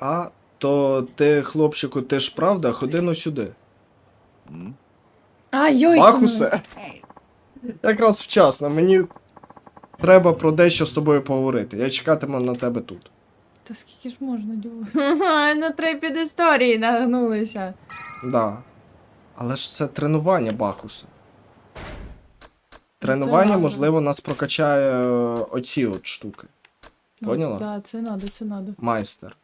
А, то ти, хлопчику, ти ж правда, ходи ну сюди. А, йой, Бах. Якраз вчасно, мені треба про дещо з тобою поговорити. Я чекатиму на тебе тут. Та скільки ж можна Дювати? На три підісторії нагнулися. Да. Але ж це тренування, Бахуса. Ну, тренування, можливо, нас прокачає е, оці от штуки. Поняла? Ну, да, це надо, це надо. Майстер.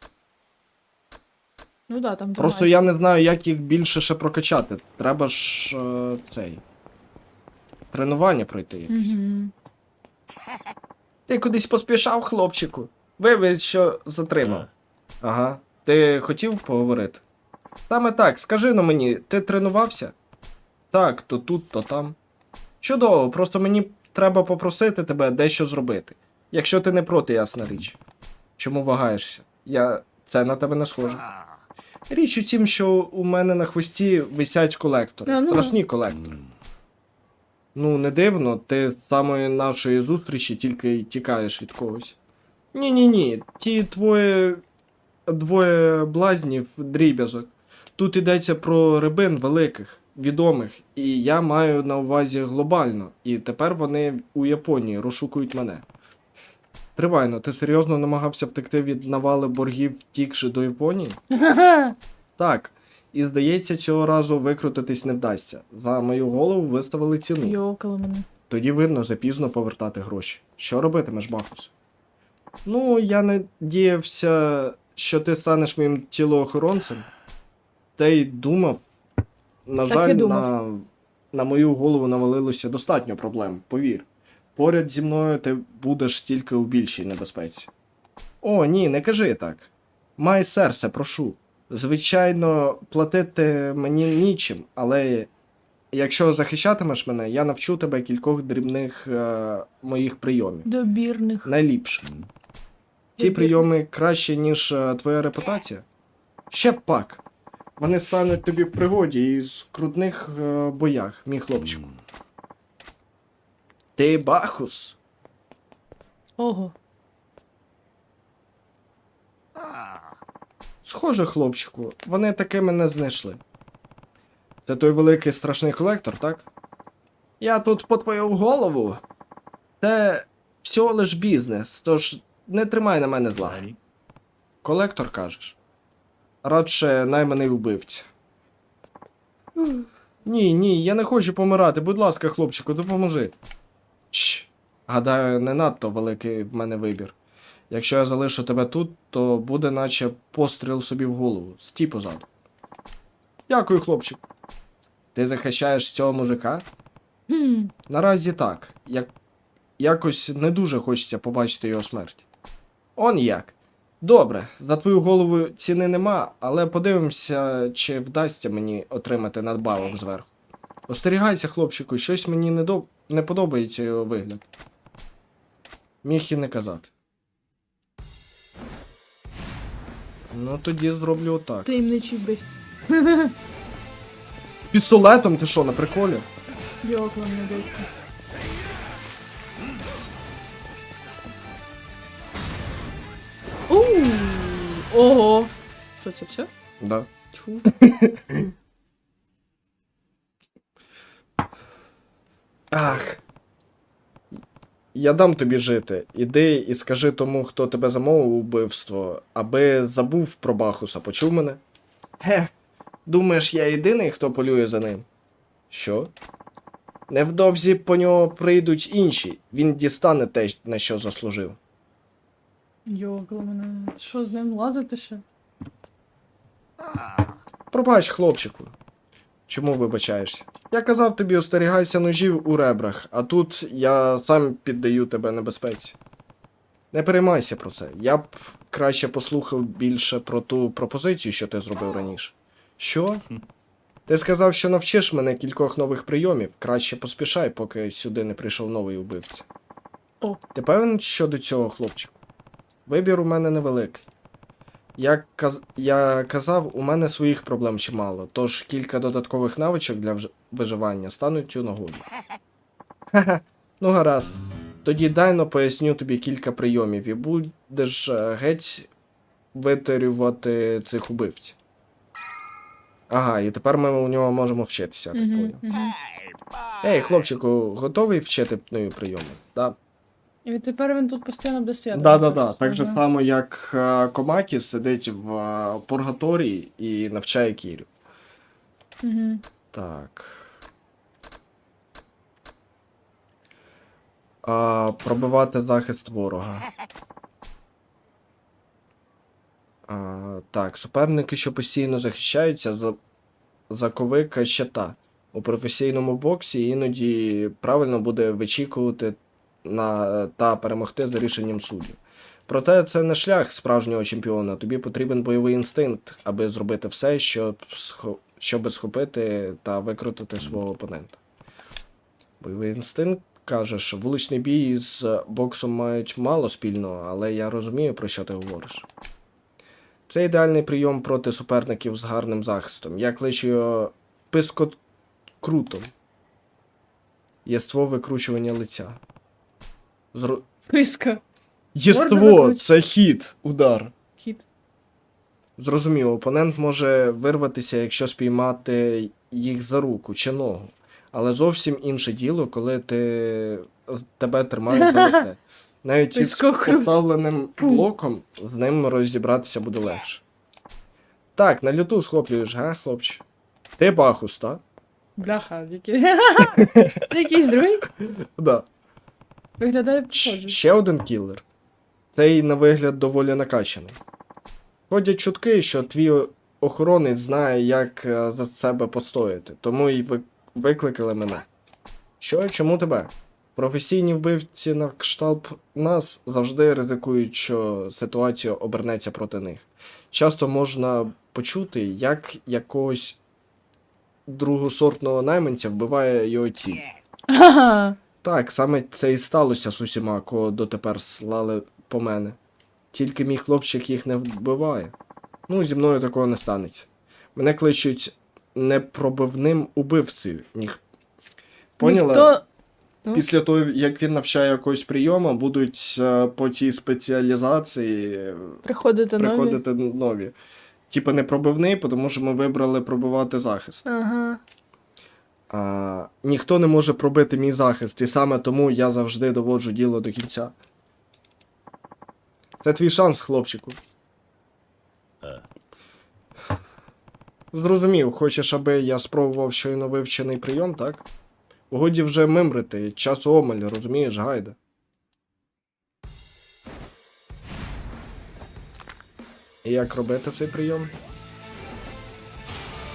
Ну да, там Просто я не знаю, як їх більше ще прокачати. Треба ж е, цей. Тренування пройти якесь. Угу. Ти кудись поспішав, хлопчику. Вибач, що затримав. Ага. Ти хотів поговорити? Саме так, скажи ну мені, ти тренувався? Так, то тут, то там. Чудово, просто мені треба попросити тебе дещо зробити. Якщо ти не проти, ясна річ. Чому вагаєшся? Я. Це на тебе не схоже. Річ у тім, що у мене на хвості висять колектори. А, ну. Страшні колектори. Ну, не дивно, ти з самої нашої зустрічі тільки тікаєш від когось. Ні, ні, ні. Ті твоє двоє блазнів дріб'язок. Тут йдеться про рибин великих, відомих, і я маю на увазі глобально, і тепер вони у Японії розшукують мене. Тривайно, ти серйозно намагався втекти від навали боргів, втікши до Японії? Так. І здається, цього разу викрутитись не вдасться. За мою голову виставили ціну. Йокало мене. Тоді видно запізно повертати гроші. Що робитимеш, Бахус? Ну, я надіявся, що ти станеш моїм тілоохоронцем. Та й думав. На Так жаль, думав. на, на мою голову навалилося достатньо проблем, повір. Поряд зі мною ти будеш тільки у більшій небезпеці. О, ні, не кажи так. Май серце, прошу. Звичайно, платити мені нічим, але якщо захищатимеш мене, я навчу тебе кількох дрібних е, моїх прийомів. Добірних. Найліпше. Ті Добірних. прийоми краще, ніж е, твоя репутація. Ще б пак. Вони стануть тобі в пригоді і в скрутних е, боях, мій хлопчику. Ти Бахус. Ого. Схоже, хлопчику, вони таки мене знайшли. Це той великий страшний колектор, так? Я тут по твою голову. Це всього лиш бізнес, тож не тримай на мене зла. Колектор кажеш. Радше найманий вбивця. Ні, ні, я не хочу помирати. Будь ласка, хлопчику, допоможи. Чш. Гадаю, не надто великий в мене вибір. Якщо я залишу тебе тут, то буде наче постріл собі в голову. Стій позаду. Дякую, хлопчик. Ти захищаєш цього мужика? Хм. Наразі так. Як... Якось не дуже хочеться побачити його смерть. Он як. Добре, за твою голову ціни нема, але подивимося, чи вдасться мені отримати надбавок зверху. Остерігайся, хлопчику, щось мені не, до... не подобається його вигляд. Міг і не казати. Ну тоді зроблю отак. Таємничий вбивця. Пістолетом ти що, на приколі? Йокало мене дядько. Ууу. Ого. Що це все? Да. Тьфу. Ах. Я дам тобі жити. Іди і скажи тому, хто тебе замовив убивство, аби забув про Бахуса, почув мене? Ге, думаєш, я єдиний, хто полює за ним? Що? Невдовзі по нього прийдуть інші. Він дістане те, на що заслужив. Йокало мене. Що з ним лазити ще? Пробач, хлопчику. Чому вибачаєшся? Я казав тобі, остерігайся ножів у ребрах, а тут я сам піддаю тебе небезпеці. Не переймайся про це. Я б краще послухав більше про ту пропозицію, що ти зробив раніше. Що? Ти сказав, що навчиш мене кількох нових прийомів. Краще поспішай, поки сюди не прийшов новий убивця. О. Ти певен щодо цього, хлопчику? Вибір у мене невеликий. Як каз... я казав, у мене своїх проблем чимало, тож кілька додаткових навичок для вж... виживання стануть у нагоді. Ну гаразд. Тоді дайно поясню тобі кілька прийомів і будеш е, геть витарювати цих убивців. Ага, і тепер ми у нього можемо вчитися, так мгм. Ей, хлопчику, готовий вчити нові прийоми? Да. І тепер він тут постійно буде стояти. Да, да, да. Так же само, як е, Комакі сидить в е, пургаторії і навчає Кірю. Мгм. Так. А, пробивати захист ворога. А, так, суперники, що постійно захищаються, за... заковика щита. У професійному боксі іноді правильно буде вичікувати на... та перемогти за рішенням суддів. Проте це не шлях справжнього чемпіона. Тобі потрібен бойовий інстинкт, аби зробити все, щоб, схо... щоб схопити та викрутити свого опонента. Бойовий інстинкт кажеш, вуличний бій з боксом мають мало спільного, але я розумію, про що ти говориш. Це ідеальний прийом проти суперників з гарним захистом. Я кличу його пискокрутом. Єство викручування лиця. Зро... Писка. Єство це хід, удар. Хід. Зрозуміло, опонент може вирватися, якщо спіймати їх за руку чи ногу. Але зовсім інше діло, коли ти тебе тримають за лице. Навіть із поставленим блоком з ним розібратися буде легше. Так, на люту схоплюєш, га, хлопче? Ти бахус, так? Бляха, який. Це якийсь другий? Да. Виглядає похоже. Ще один кілер. Цей на вигляд доволі накачаний. Ходять чутки, що твій охоронець знає, як е, за себе постояти, тому і ви- викликали мене. Що, чому тебе? Професійні вбивці на кшталт нас завжди ризикують, що ситуація обернеться проти них. Часто можна почути, як якогось другосортного найманця вбиває його. Ага. Так, саме це і сталося з усіма, кого дотепер слали по мене. Тільки мій хлопчик їх не вбиває. Ну, зі мною такого не станеться. Мене кличуть непробивним убивцею. Ніх... Поняла? Ніхто... Ну. Після того, як він навчає якогось прийому, будуть е, по цій спеціалізації е, Приходити нові. приходити нові. Типа не пробивний, тому що ми вибрали пробивати захист. Ага. А, ніхто не може пробити мій захист, і саме тому я завжди доводжу діло до кінця. Це твій шанс, хлопчику. Зрозумів, хочеш, аби я спробував щойно вивчений прийом, так? Годі вже мимрити, час омель, розумієш, гайда. І як робити цей прийом?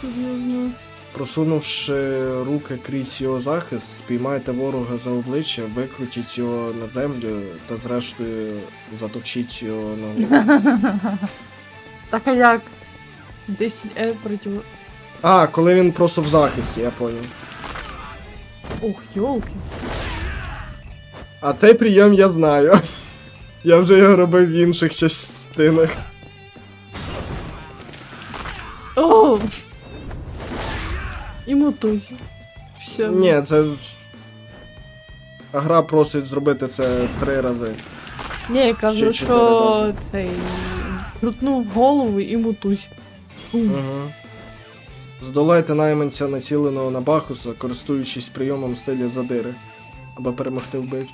Серйозно. Просунувши руки крізь його захист, спіймайте ворога за обличчя, викрутіть його на землю та зрештою затовчіть його ногу. Так а як? 10 е проти... А, коли він просто в захисті, я поняв. Ох, йолки. А цей прийом я знаю. Я вже його робив в інших частинах. О! І мотузі. Все. Ні, це. Гра просить зробити це три рази. Ні, я кажу, Ще що чотири цей крутнув голову і мотузь. Бум. Угу. Здолайте найманця, націленого на Бахуса, користуючись прийомом стилю задири, аби перемогти вбивцю.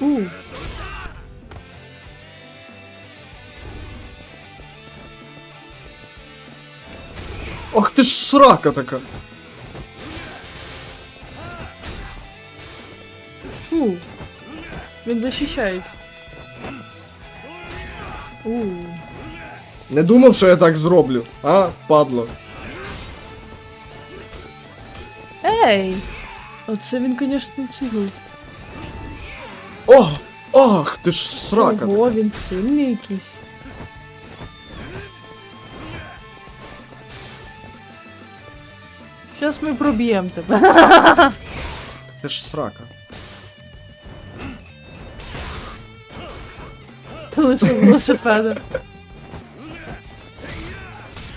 У. срака така! Фу. Він захищається. У. Не думав, що я так зроблю, а, падло. Ей! Оце він, звісно, цигл. О! Ах, ти ж срака! Ого, він сильний якийсь. Зараз ми проб'ємо тебе. Ти ж срака. Ти лише велосипеда.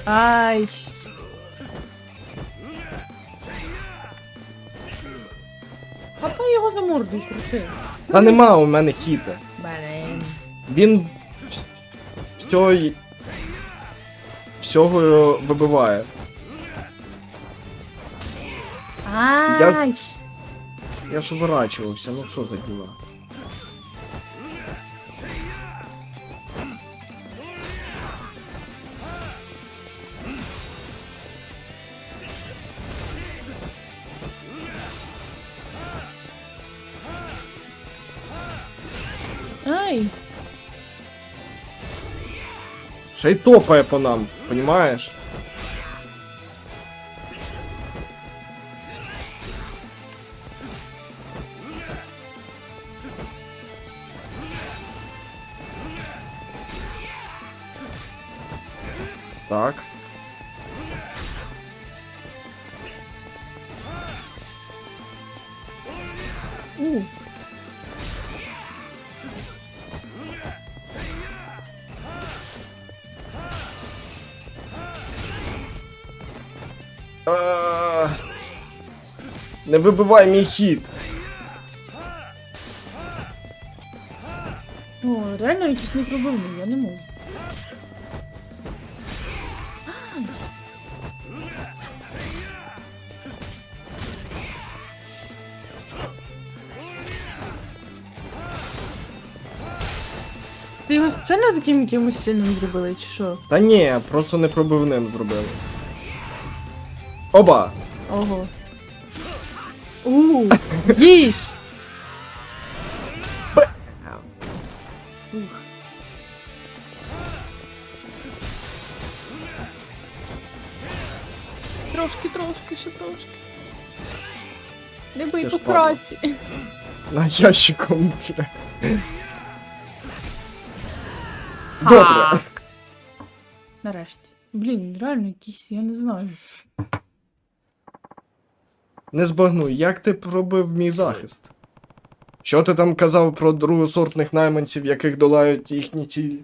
Ай. Хапай його за морду крути. Та нема у мене хіта. Блін. Він всього, всього вибиває. Ай! Я ж уворачувався, ну що за діла? Ай! Ще й топає по нам, понімаєш? Не вибивай мій хід. О, реально якийсь непробивний, я не можу. Ти його спеціально таким якимось сильним зробили, чи що? Та ні, просто непробивним зробили. Оба! Ого. Їж! Ух. Трошки, трошки, ще трошки. Не бий Ти по падла. праці. На ящиком. бля. Добре. Нарешті. Блін, реально якийсь, я не знаю. Не збагну, як ти пробив мій захист? Що ти там казав про другосортних найманців, яких долають їхні цілі?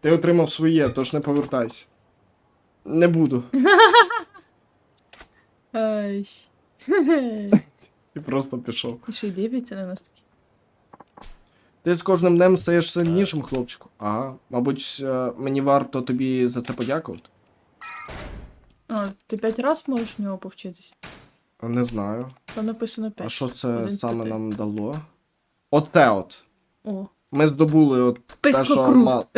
Ти отримав своє, тож не повертайся. Не буду. Ай. І просто пішов. І ще й дивиться на нас такі. Ти з кожним днем стаєш сильнішим, хлопчику. Ага, мабуть, е, мені варто тобі за це подякувати. А, ти п'ять раз можеш в нього повчитись? Не знаю. Там написано 5. А що це Один з саме п'яти. нам дало? Оце от. О, Ми здобули от те, що пискокрут. мал.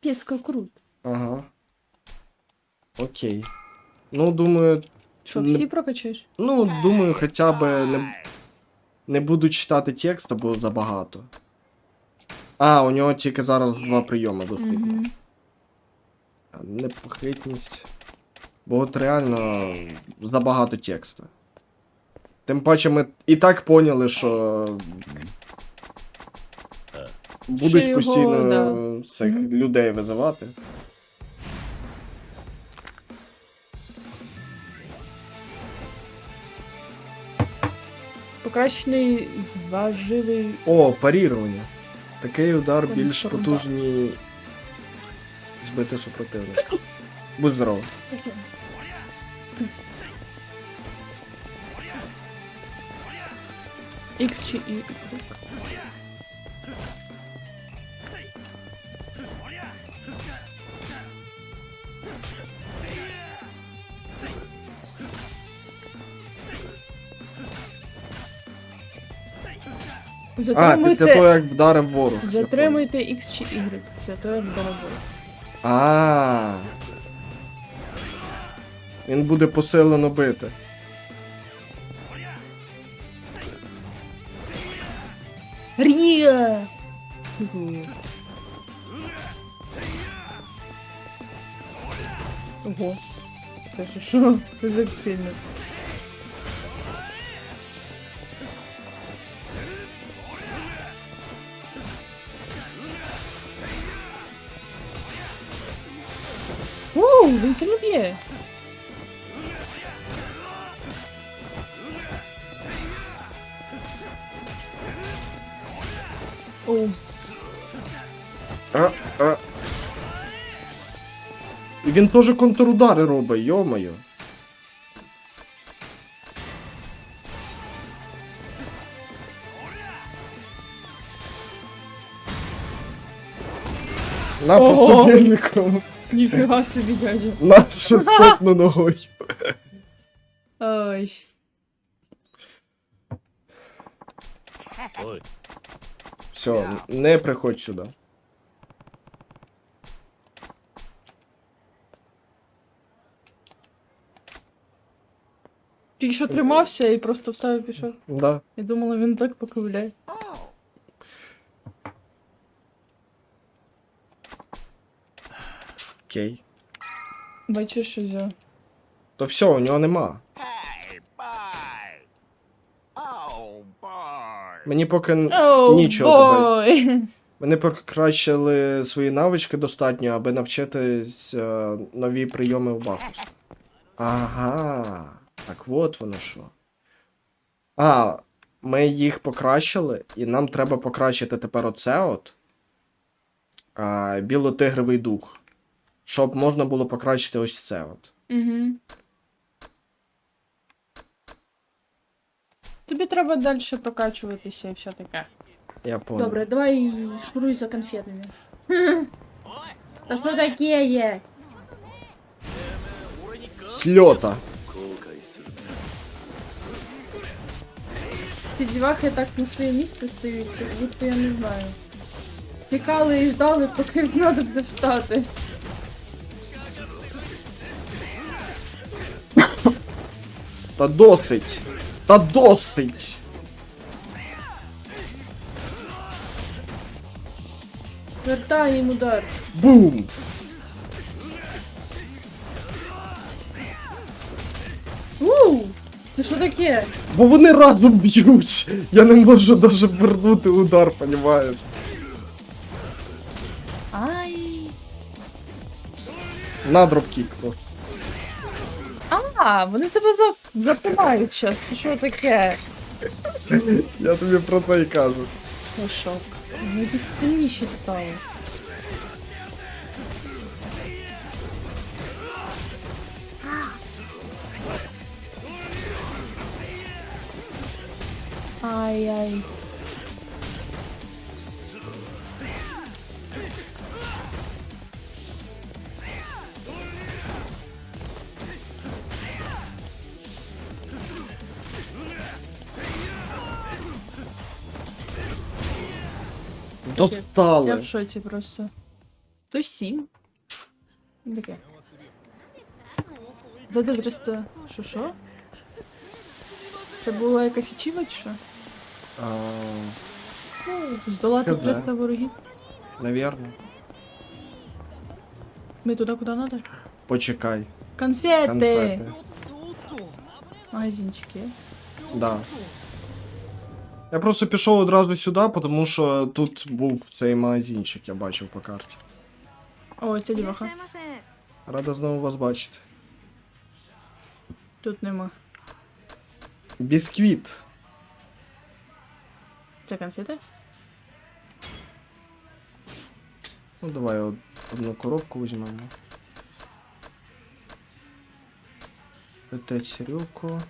Піскокрут. Ага. Окей. Ну, думаю, Що, Не- всі прокачаєш? ну, думаю, хоча б не, не буду читати текст, бо забагато. А, у нього тільки зараз два прийоми доступні. Угу. Непохитність. Бо от реально забагато тексту. Тим паче ми і так поняли, що будуть його, постійно да. цих людей визивати. Покращений зваживий. О, парірування. Такий удар більш потужний збити супротивника. Будь здоров. X чи Y. А, після того, як вдарив ворог. затримуйте X чи Y. Це то як дорого. понял. А. Він буде посилено бити. Рія! Ого. Це що? Це так сильно. Він це не б'є. Оу. А, а. І він теж контрудари робить, йомаю. На Ого. поступільником. Ніфіга собі, дядя. Нас шестотно ногою. Ой. Ой. Все, не приходь сюди. Тільки що тримався і просто встав і пішов. Да. Я думала, він так поковляє. Окей. Бачиш, що взяв. То все, у нього нема. Hey, bye. Oh, boy. Мені поки Оу, нічого добавити. Вони покращили свої навички достатньо, аби навчитись е, нові прийоми в Бахус. Ага. Так от воно що. А, ми їх покращили, і нам треба покращити тепер оце от. А, білотигровий дух. Щоб можна було покращити ось це от. Угу. Тобі треба далі прокачуватися і все таке. Я понял. Добре, давай шуруй за конфетами. Та що таке є? Сльота. Ці дівахи так на своє місце стають, як будто я не знаю. Чекали і ждали, поки треба буде встати. Та досить. Та досить. Вертай їм удар. Бум! Ууу! Це що таке? Бо вони разом б'ють. Я не можу навіть вернути удар, понімаєш? Ай. На дропкік. просто. А, вони тебе за... запинають щас. Що таке? Я тобі про це і кажу. Я шок. Вони якісь сильніші стали. Ай-ай. Я Достали. в шоці просто. 107. Ну, Таке. За 300. Що що? Це була якась ачіва чи що? А, Здолати Хз. 300 ворогів. Навірно. Ми туди куди надо? Почекай. Конфети! Конфети. Магазинчики. Да. Я просто пішов одразу сюди, тому що тут був цей магазинчик, я бачив по карті. О, це діваха. Рада знову вас бачити. Тут нема. Бісквіт. Це конфети? Ну давай од- одну коробку візьмемо. Опять Сережку.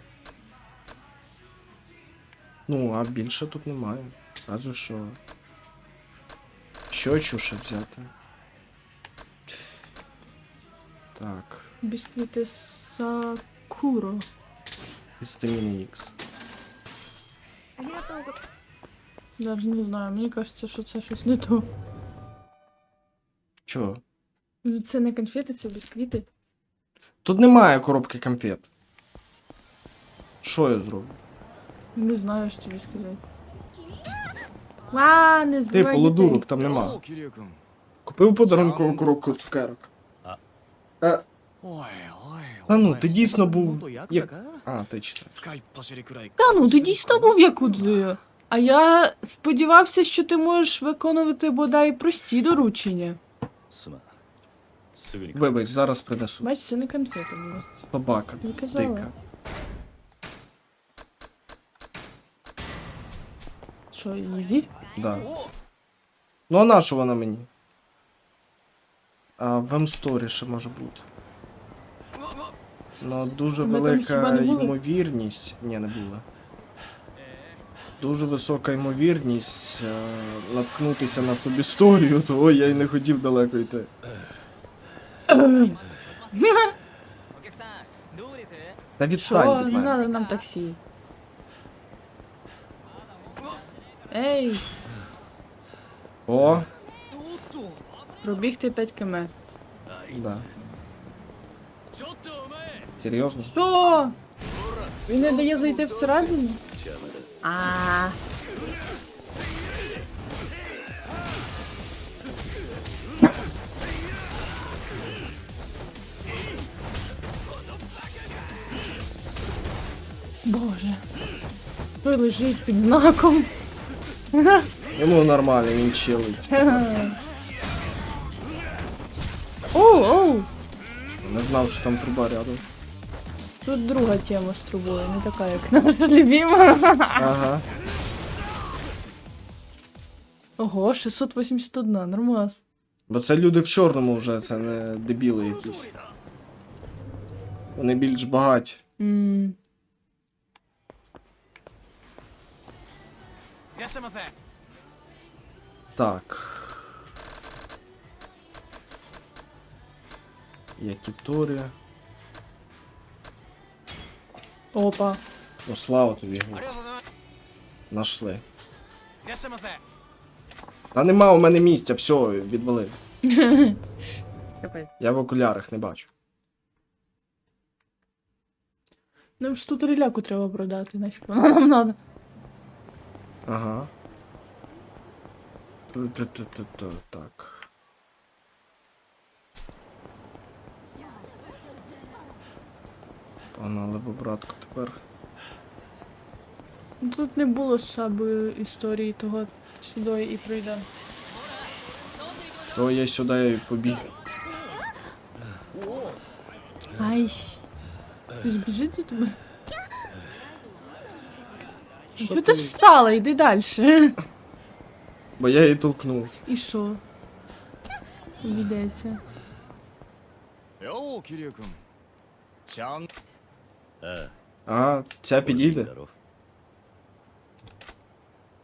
Ну, а більше тут немає. Кажу, що. Що чуше взяти? Так. Бісквіти Сакуро. Істемін Ікс. Даже не знаю, мені кажеться, що це щось не то. Чого? Це не конфети, це бісквіти. Тут немає коробки конфет. Що я зроблю? Не знаю, що тобі сказати. А, не Ти збивай полудурок, дітей. там нема. 桐生君 Купив подарункову коробку цукерок. А. Е, おいおい Та ну, お前 ти дійсно був 元ヤク як- ザか А, ти читав. 使いっ走りくらい Та ну, ти дійсно був якудзою. А я сподівався, що ти можеш виконувати бодай прості доручення. すまんすぐに Вибач, зараз принесу. Бач, це не конфети були. Собака. Я казала. Дика. Що, їздіть? Да. Ну а на що вона мені? А в М-сторі ще може бути. Ну, дуже Ми там велика хіба не були? ймовірність. Ні, не було. дуже висока ймовірність е, наткнутися на субісторію, того я й не хотів далеко йти. お客さんどうです Та Що? відстань від Не мене. треба нам таксі. Ей! О! Пробігти 5 км. Да. Серйозно? Що? Він не дає зайти всередину? А. Боже. Той лежить під знаком. Йому нормально, він чилить. Оу, оу. Не знав, що там труба рядом. Тут друга тема з трубою, не така, як наша любима. Ага. Ого, 681, нормас. Бо це люди в чорному вже, це не дебіли якісь. Вони більш багаті. М, Так. Якіторі. Опа. Ну слава тобі. Нашли. Та нема у мене місця, все, відвали. Я в окулярах не бачу. Нам ж тут реляку треба продати, нафіг. Нам треба. Ага. Так. Погнали в обратку тепер. Ну, Тут не було з собою історії того сюди і прийдемо. То я сюди і побіг. Ай. Хтось біжить за тобою? Що ти встала? Йди далі. Бо я її толкнув. І що? Обійдеться. よう桐生君ちゃんあ А, ця あ підійде. だろ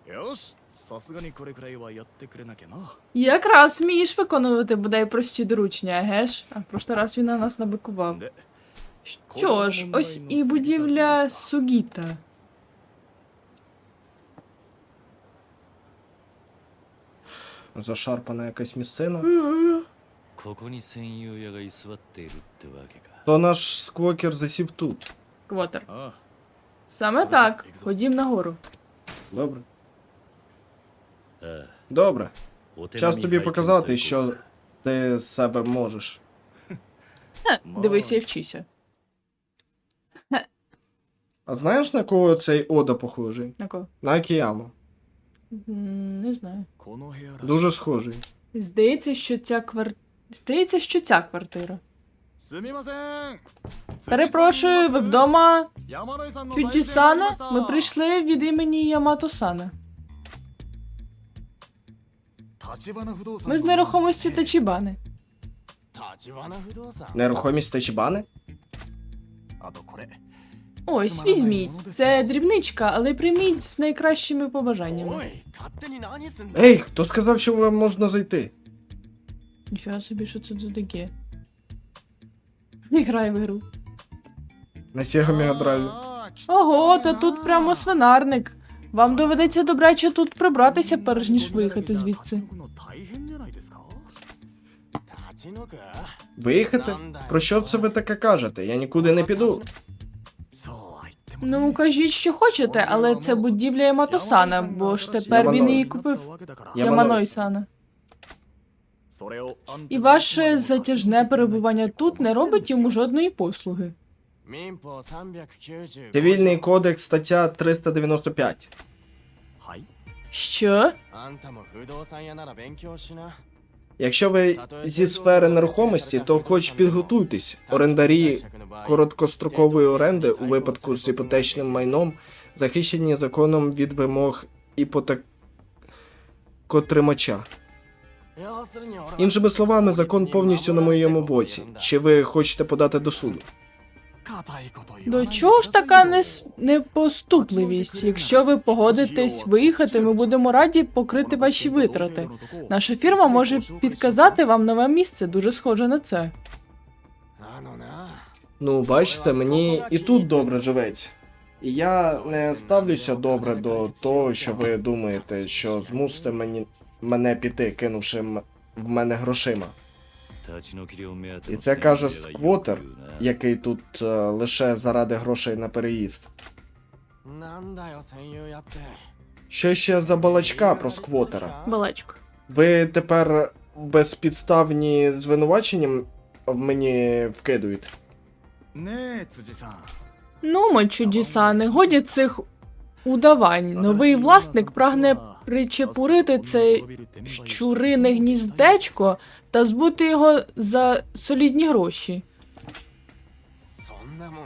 よしさすがにこれくらいはやってくれなきゃな Якраз вмієш виконувати бодай прості доручення, геш? А в прошлий раз він на нас набикував. で Що ж, ось і будівля Сугіта. зашарпана якась місцина. То наш сквокер засів тут. Квотер. Саме так. Ходім нагору. Добре. Добре. Час тобі показати, що ти з себе можеш. Ха, Дивися і вчися. А знаєш, на кого цей Ода похожий? На кого? На Акіяму. Не знаю. Дуже схожий. Здається, що ця квартира. Здається, що ця квартира. Перепрошую, ви вдома. Фюджі-сана? Ми прийшли від імені Ямато-сана. Ми з нерухомості Тачібани. Нерухомість Тачібани? Ось візьміть. Це дрібничка, але прийміть з найкращими побажаннями. Ей, хто сказав, що вам можна зайти? Нічого собі, що це тут таке. Не грай в гру. На Sega Mega Ого, та тут прямо свинарник. Вам доведеться добряче тут прибратися, перш ніж виїхати звідси. Виїхати? Про що це ви таке кажете? Я нікуди не піду. Ну кажіть, що хочете, але це будівля Яматосана, бо ж тепер він її купив. Ямано-сана. І ваше затяжне перебування тут не робить йому жодної послуги. Цивільний кодекс, стаття 395. Що? Якщо ви зі сфери нерухомості, то хоч підготуйтесь, орендарі короткострокової оренди у випадку з іпотечним майном, захищені законом від вимог іпотекотримача. Іншими словами, закон повністю на моєму боці. Чи ви хочете подати до суду? До чого ж така непоступливість? Якщо ви погодитесь виїхати, ми будемо раді покрити ваші витрати. Наша фірма може підказати вам нове місце, дуже схоже на це. Ну, бачите, мені і тут добре живеться. І я не ставлюся добре до того, що ви думаєте, що змусите мені мене піти, кинувши в мене грошима. І це каже сквотер, який тут е, лише заради грошей на переїзд. Що ще за балачка про сквотера? Балачка. Ви тепер безпідставні звинувачення в мені вкидуєте? Нумо, чуджісани, годі цих удавань. Новий власник прагне причепурити це щурине гніздечко та збути його за солідні гроші.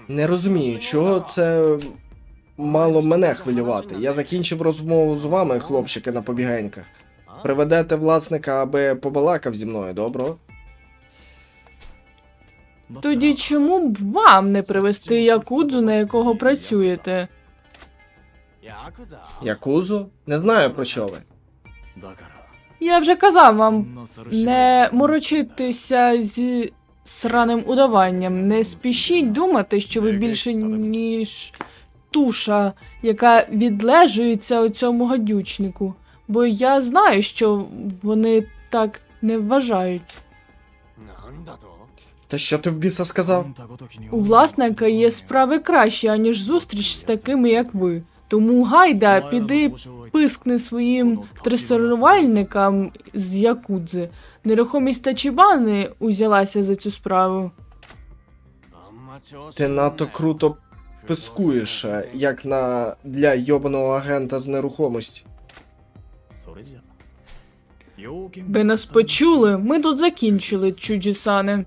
Не розумію, чого це мало мене хвилювати. Я закінчив розмову з вами, хлопчики, на побігеньках. Приведете власника, аби побалакав зі мною, добро? Тоді чому б вам не привезти якудзу, на якого працюєте? Якузу? Не знаю про що ви. Я вже казав вам не морочитися зі сраним удаванням. Не спішіть думати, що ви більше ніж туша, яка відлежується у цьому гадючнику. Бо я знаю, що вони так не вважають. Та що ти в біса сказав? У власника є справи краще, аніж зустріч з такими, як ви. Тому гайда, піди пискни своїм тресорувальникам з якудзи. Нерухомість Тачібани узялася за цю справу. Ти надто круто пискуєш, е, як на для йобаного агента з нерухомості. Ви нас почули. Ми тут закінчили, чуджі сани.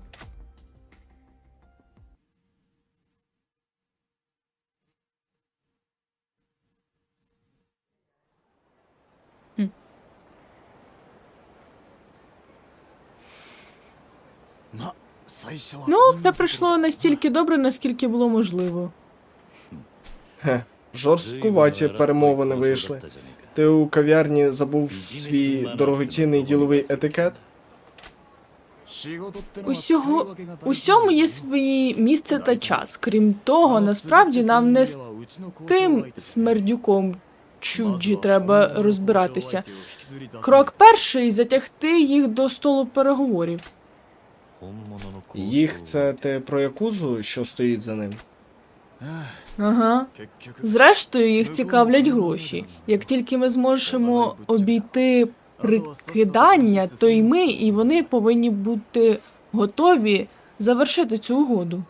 Ну, все пройшло настільки добре, наскільки було можливо. Хе, жорсткуваті перемовини вийшли. Ти у кав'ярні забув свій дорогоцінний діловий етикет? Усього усьому є своє місце та час. Крім того, насправді нам не з тим смердюком чуджі треба розбиратися. Крок перший затягти їх до столу переговорів. Їх це ти про якузу, що стоїть за ним? Ага. Зрештою, їх цікавлять гроші. Як тільки ми зможемо обійти прикидання, то й ми, і вони повинні бути готові завершити цю угоду.